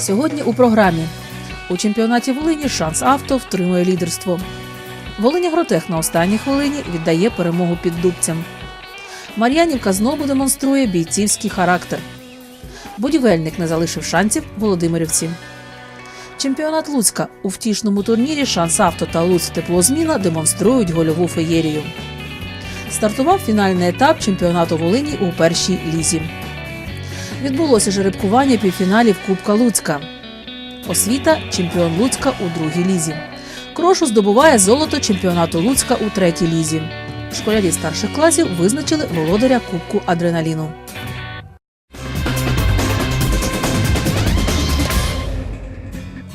Сьогодні у програмі у чемпіонаті Волині шанс авто втримує лідерство. Волиня Гротех на останній хвилині віддає перемогу піддубцям. Мар'янівка знову демонструє бійцівський характер. Будівельник не залишив шансів Володимирівці. Чемпіонат Луцька у втішному турнірі шанс авто та Луц теплозміна демонструють гольову феєрію. Стартував фінальний етап чемпіонату Волині у першій лізі. Відбулося жеребкування півфіналів Кубка Луцька. Освіта чемпіон Луцька у другій лізі. Крошу здобуває золото чемпіонату Луцька у третій лізі. Школярі старших класів визначили володаря Кубку адреналіну.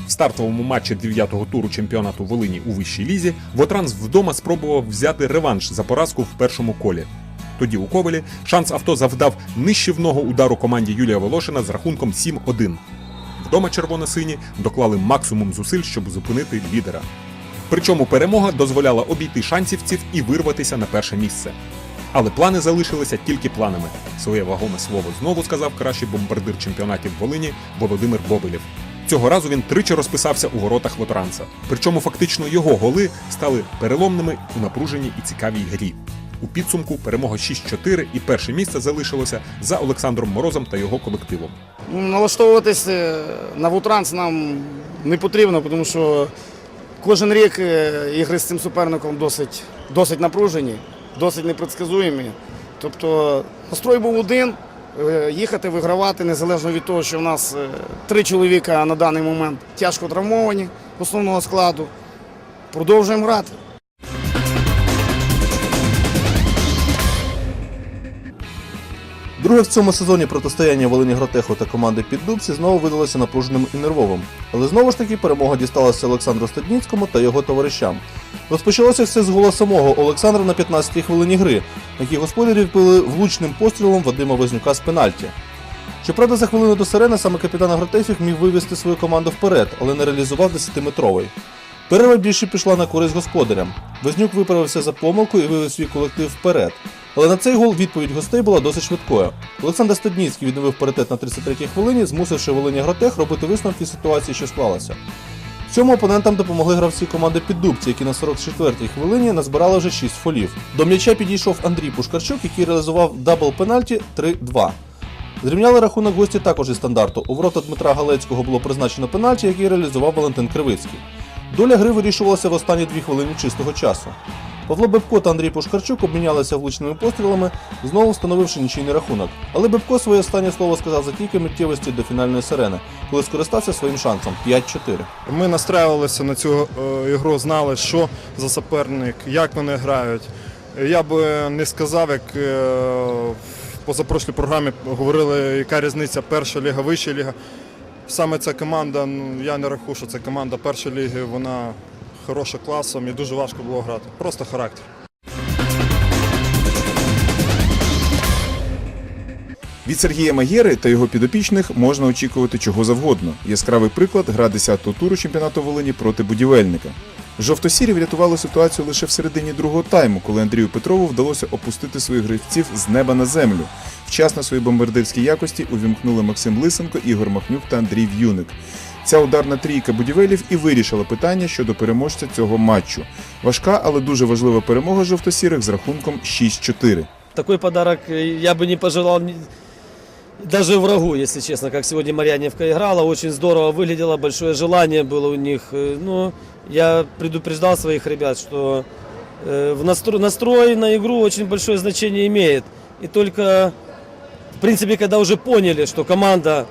В стартовому матчі 9-го туру чемпіонату Волині у вищій лізі Вотранс вдома спробував взяти реванш за поразку в першому колі. Тоді у Ковелі шанс авто завдав нищівного удару команді Юлія Волошина з рахунком 7-1. Вдома червоно-сині доклали максимум зусиль, щоб зупинити лідера. Причому перемога дозволяла обійти шансівців і вирватися на перше місце. Але плани залишилися тільки планами. Своє вагоме слово знову сказав кращий бомбардир чемпіонатів Волині Володимир Бобелєв. Цього разу він тричі розписався у воротах Лотранца. Причому фактично його голи стали переломними у напруженій і цікавій грі. У підсумку перемога 6-4 і перше місце залишилося за Олександром Морозом та його колективом. Ну, Налаштовуватись е, на Вутранс нам не потрібно, тому що кожен рік е, ігри з цим суперником досить, досить напружені, досить непредсказуємі. Тобто настрой був один е, їхати, вигравати, незалежно від того, що в нас три чоловіка на даний момент тяжко травмовані основного складу. Продовжуємо грати. Друге в цьому сезоні протистояння Волині Гротеху та команди Піддубці знову видалося напруженим і нервовим. Але знову ж таки перемога дісталася Олександру Стадніцькому та його товаришам. Розпочалося все з гола самого Олександра на 15-й хвилині гри, які господарі вбили влучним пострілом Вадима Вознюка з пенальті. Щоправда, за хвилину до сирени саме капітан Агротехів міг вивести свою команду вперед, але не реалізував 10-метровий. Перерва більше пішла на користь господарям. Вознюк виправився за помилку і вивів свій колектив вперед. Але на цей гол відповідь гостей була досить швидкою. Олександр Стадніцький відновив паритет на 33-й хвилині, змусивши Волині Гротех робити висновки ситуації, що склалася. В цьому опонентам допомогли гравці команди Піддубці, які на 44-й хвилині назбирали вже 6 фолів. До м'яча підійшов Андрій Пушкарчук, який реалізував дабл пенальті 3-2. Зрівняли рахунок гості також із стандарту. У ворота Дмитра Галецького було призначено пенальті, який реалізував Валентин Кривицький. Доля гри вирішувалася в останні дві хвилини чистого часу. Павло Бебко та Андрій Пушкарчук обмінялися влучними пострілами, знову встановивши нічийний рахунок. Але Бебко своє останнє слово сказав за кілька миттєвості до фінальної сирени, коли скористався своїм шансом 5-4. Ми настраювалися на цю е, ігру, знали, що за суперник, як вони грають. Я би не сказав, як е, в позапрошлій програмі говорили, яка різниця перша ліга, вища ліга. Саме ця команда, ну я не рахую, що це команда першої ліги, вона хороша класом і дуже важко було грати. Просто характер. Від Сергія Магєри та його підопічних можна очікувати чого завгодно. Яскравий приклад гра 10-го туру чемпіонату Волині проти будівельника. Жовто-сірі врятували ситуацію лише в середині другого тайму, коли Андрію Петрову вдалося опустити своїх гравців з неба на землю. Вчасно свої бомбардирські якості увімкнули Максим Лисенко, Ігор Махнюк та Андрій В'юник. Ця ударна трійка будівелів і вирішила питання щодо переможця цього матчу. Важка, але дуже важлива перемога жовто-сірих з рахунком 6-4. Такой подарок э, я бы не пожелал ни- даже врагу, если честно, как сегодня Марьяневка играла. Очень здорово выглядела, большое желание было у них. Э, Ну, я предупреждал своих ребят, что э, в настрой, настрой на игру очень большое значение имеет. И только, в принципе, когда уже поняли, что команда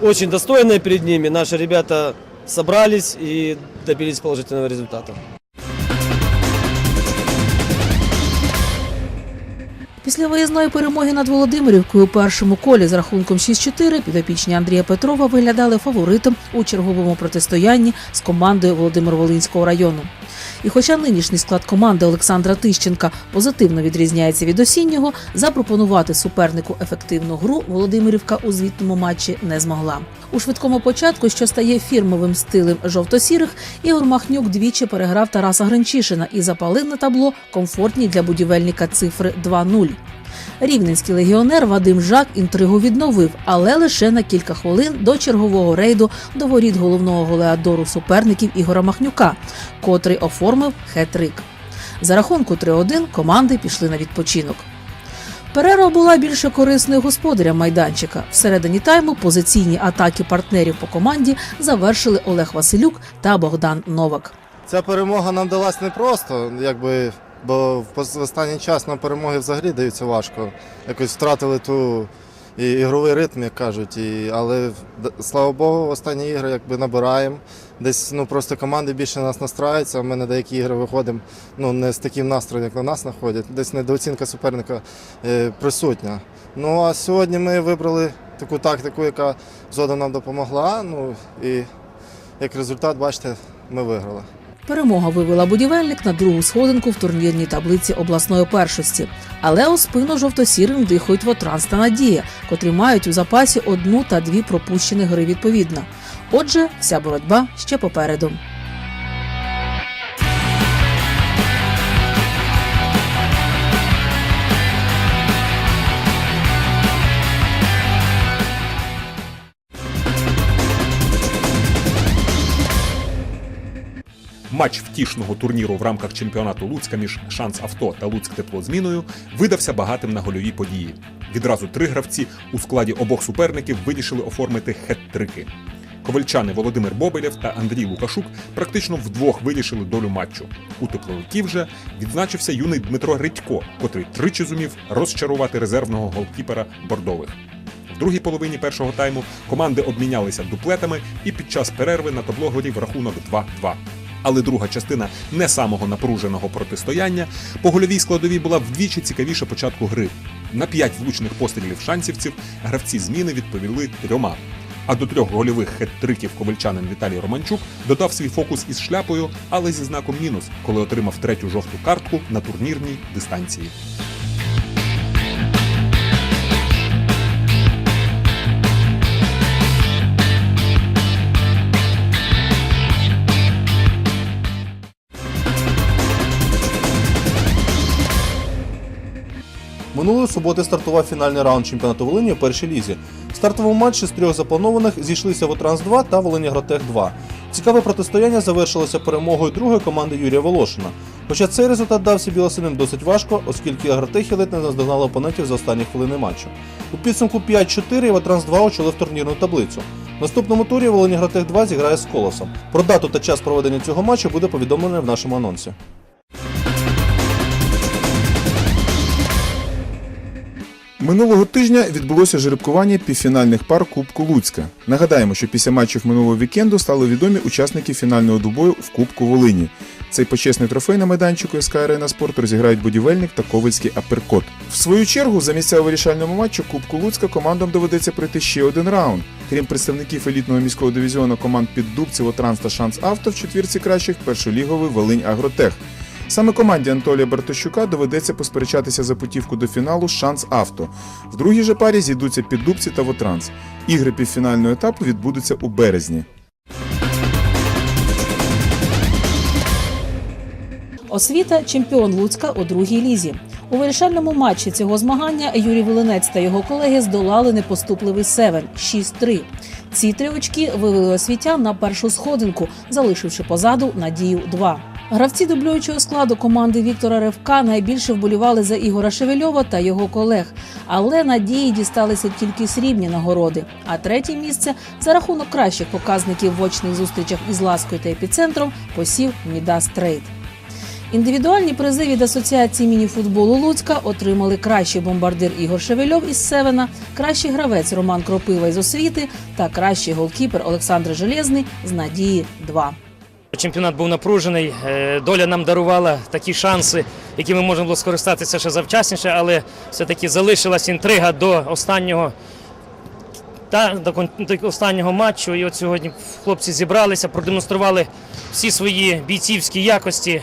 очень достойная перед ними, наши ребята собрались и добились положительного результата. Після виїзної перемоги над Володимирівкою у першому колі з рахунком 6-4 підопічні Андрія Петрова виглядали фаворитом у черговому протистоянні з командою Володимир-Волинського району. І хоча нинішній склад команди Олександра Тищенка позитивно відрізняється від осіннього, запропонувати супернику ефективну гру Володимирівка у звітному матчі не змогла. У швидкому початку, що стає фірмовим стилем жовто-сірих, Ігор Махнюк двічі переграв Тараса Гринчишина і запалив на табло комфортні для будівельника цифри 2-0. Рівненський легіонер Вадим Жак інтригу відновив, але лише на кілька хвилин до чергового рейду до воріт головного голеадору суперників Ігора Махнюка, котрий оформив хет-трик. За рахунку 3-1 команди пішли на відпочинок. Перерва була більше корисною господарям майданчика. Всередині тайму позиційні атаки партнерів по команді завершили Олег Василюк та Богдан Новак. Ця перемога нам далась непросто, якби, бо в останній час нам перемоги взагалі даються важко. Якось втратили ту і, ігровий ритм, як кажуть. І, але слава Богу, останні ігри якби набираємо. Десь ну, просто команди більше на нас настраюються, ми на деякі ігри виходимо ну, не з таким настроєм, як на нас знаходять. Десь недооцінка суперника е, присутня. Ну а сьогодні ми вибрали таку тактику, яка зода нам допомогла. Ну і як результат, бачите, ми виграли. Перемога вивела будівельник на другу сходинку в турнірній таблиці обласної першості. Але у спину жовто-сірим дихають Вотранс та Надія, котрі мають у запасі одну та дві пропущені гри відповідно. Отже, вся боротьба ще попереду. Матч втішного турніру в рамках чемпіонату Луцька між Шанс Авто та Луцьк Теплозміною видався багатим на гольові події. Відразу три гравці у складі обох суперників вирішили оформити хет-трики. Ковальчани Володимир Бобелєв та Андрій Лукашук практично вдвох вирішили долю матчу. У тепловиків же відзначився юний Дмитро Гридько, котрий тричі зумів розчарувати резервного голкіпера бордових. В другій половині першого тайму команди обмінялися дуплетами і під час перерви на табло горів рахунок 2-2. Але друга частина не самого напруженого протистояння по гольовій складовій була вдвічі цікавіше початку гри. На п'ять влучних пострілів шансівців гравці зміни відповіли трьома. А до трьох гольових хет-триків ковальчанин Віталій Романчук додав свій фокус із шляпою, але зі знаком мінус, коли отримав третю жовту картку на турнірній дистанції. Минулої суботи стартував фінальний раунд чемпіонату Волині у першій лізі. В стартовому матчі з трьох запланованих зійшлися Вотранс 2 та Волині Гротех 2. Цікаве протистояння завершилося перемогою другої команди Юрія Волошина. Хоча цей результат дався білосиним досить важко, оскільки Агротехи ледь не наздогнали опонентів за останні хвилини матчу. У підсумку 5-4 Вотранс 2 очолив турнірну таблицю. В наступному турі Волині Гротех 2 зіграє з Колосом. Про дату та час проведення цього матчу буде повідомлено в нашому анонсі. Минулого тижня відбулося жеребкування півфінальних пар Кубку Луцька. Нагадаємо, що після матчів минулого вікенду стали відомі учасники фінального дубою в Кубку Волині. Цей почесний трофей на майданчику СК Арена Спорт розіграють будівельник та ковальський аперкот. В свою чергу, за місця у вирішальному матчу Кубку Луцька командам доведеться пройти ще один раунд. Крім представників елітного міського дивізіону команд Піддубців, Отранс та Шанс Авто в четвірці кращих першоліговий Волинь Агротех. Саме команді Анатолія Бартощука доведеться посперечатися за путівку до фіналу Шанс Авто. В другій же парі зійдуться Піддубці та Вотранс. Ігри півфінального етапу відбудуться у березні. Освіта чемпіон Луцька у другій лізі. У вирішальному матчі цього змагання Юрій Волинець та його колеги здолали непоступливий Севен 6-3. Ці три очки вивели освітян на першу сходинку, залишивши позаду Надію 2. Гравці дублюючого складу команди Віктора Ревка найбільше вболівали за Ігора Шевельова та його колег, але надії дісталися тільки срібні нагороди. А третє місце за рахунок кращих показників в очних зустрічах із ласкою та епіцентром посів Мідас Трейд. Індивідуальні призи від Асоціації мініфутболу Луцька отримали кращий бомбардир Ігор Шевельов із Севена, кращий гравець Роман Кропива із освіти та кращий голкіпер Олександр Железний з Надії 2. Чемпіонат був напружений. е, Доля нам дарувала такі шанси, якими можна було скористатися ще завчасніше, але все-таки залишилась інтрига до останнього та до останнього матчу. І от сьогодні хлопці зібралися, продемонстрували всі свої бійцівські якості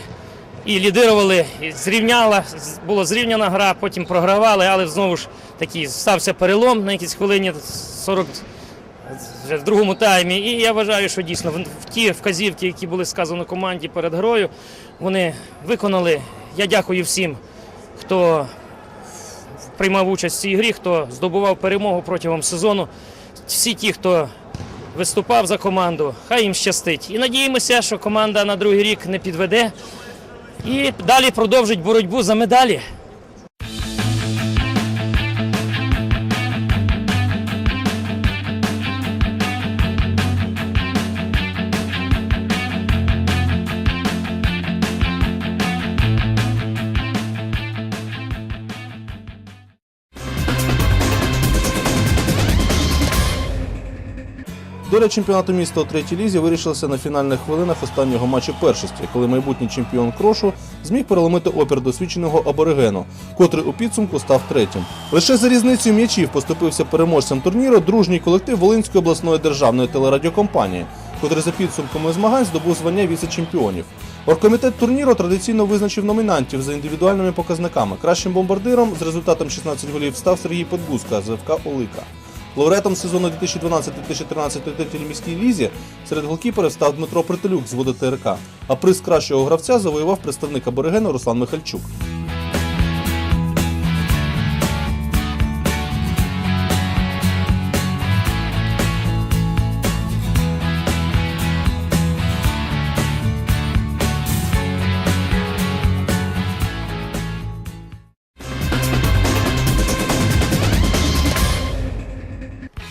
і лідирували. І зрівняла була зрівняна гра, потім програвали, але знову ж таки стався перелом на якійсь хвилині 40 вже в другому таймі. І я вважаю, що дійсно в ті вказівки, які були сказані команді перед грою, вони виконали. Я дякую всім, хто приймав участь в цій грі, хто здобував перемогу протягом сезону. Всі ті, хто виступав за команду, хай їм щастить. І надіємося, що команда на другий рік не підведе і далі продовжить боротьбу за медалі. Доля чемпіонату міста у третій лізі вирішилася на фінальних хвилинах останнього матчу першості, коли майбутній чемпіон Крошу зміг переломити опір досвідченого аборигену, котрий у підсумку став третім. Лише за різницею м'ячів поступився переможцем турніру дружній колектив Волинської обласної державної телерадіокомпанії, котрий за підсумками змагань здобув звання віце-чемпіонів. Оргкомітет турніру традиційно визначив номінантів за індивідуальними показниками. Кращим бомбардиром з результатом 16 голів став Сергій Подбузка з ФК Олика. Лауреатом сезону 2012-2013 у міській лізі серед голкіперів став Дмитро Притилюк з ВДТРК, а приз кращого гравця завоював представник аборигену Руслан Михальчук.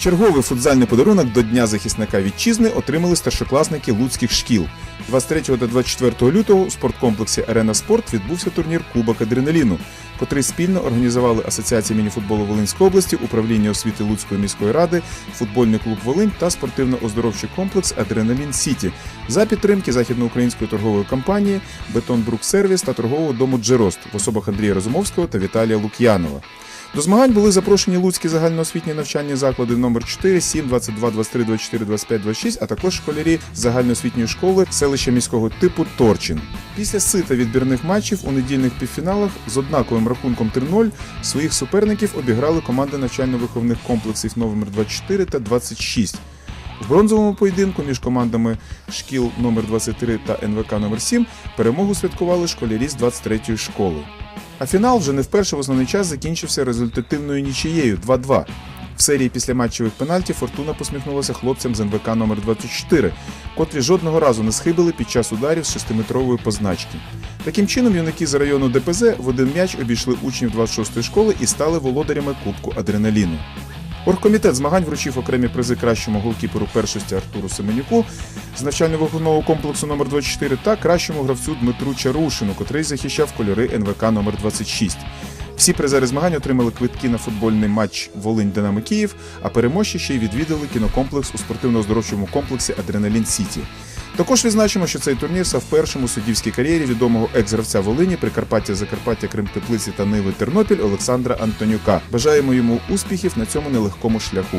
Черговий футзальний подарунок до Дня захисника вітчизни отримали старшокласники луцьких шкіл. 23 та 24 лютого у спорткомплексі Арена Спорт відбувся турнір Кубок Адреналіну, котрий спільно організували Асоціація мініфутболу Волинської області, управління освіти Луцької міської ради, футбольний клуб Волинь та спортивно-оздоровчий комплекс Адреналін Сіті за підтримки західноукраїнської торгової компанії Бетон Брук Сервіс та торгового дому Джерост в особах Андрія Розумовського та Віталія Лук'янова. До змагань були запрошені Луцькі загальноосвітні навчальні заклади номер 4, 7, 22, 23, 24, 25, 26, а також школярі загальноосвітньої школи селища міського типу Торчин. Після сита відбірних матчів у недільних півфіналах з однаковим рахунком 3-0 своїх суперників обіграли команди навчально-виховних комплексів номер 24 та 26. В бронзовому поєдинку між командами шкіл номер 23 та НВК номер 7 перемогу святкували школярі з 23-ї школи. А фінал вже не вперше в основний час закінчився результативною нічиєю 2-2. В серії післяматчевих пенальтів Фортуна посміхнулася хлопцям з НВК номер 24 котрі жодного разу не схибили під час ударів з 6-метрової позначки. Таким чином, юнаки з району ДПЗ в один м'яч обійшли учнів 26-ї школи і стали володарями Кубку адреналіну. Оргкомітет змагань вручив окремі призи кращому голкіперу першості Артуру Семенюку з навчально-виховного комплексу номер 24 та кращому гравцю Дмитру Чарушину, котрий захищав кольори НВК номер 26. Всі призери змагань отримали квитки на футбольний матч Волинь Динамо Київ, а переможці ще й відвідали кінокомплекс у спортивно-оздоровчому комплексі Адреналін Сіті. Також відзначимо, що цей турнір став першим у суддівській кар'єрі відомого екс-гравця Волині, Прикарпаття, Закарпаття, Крим Теплиці та Ниви Тернопіль Олександра Антонюка. Бажаємо йому успіхів на цьому нелегкому шляху.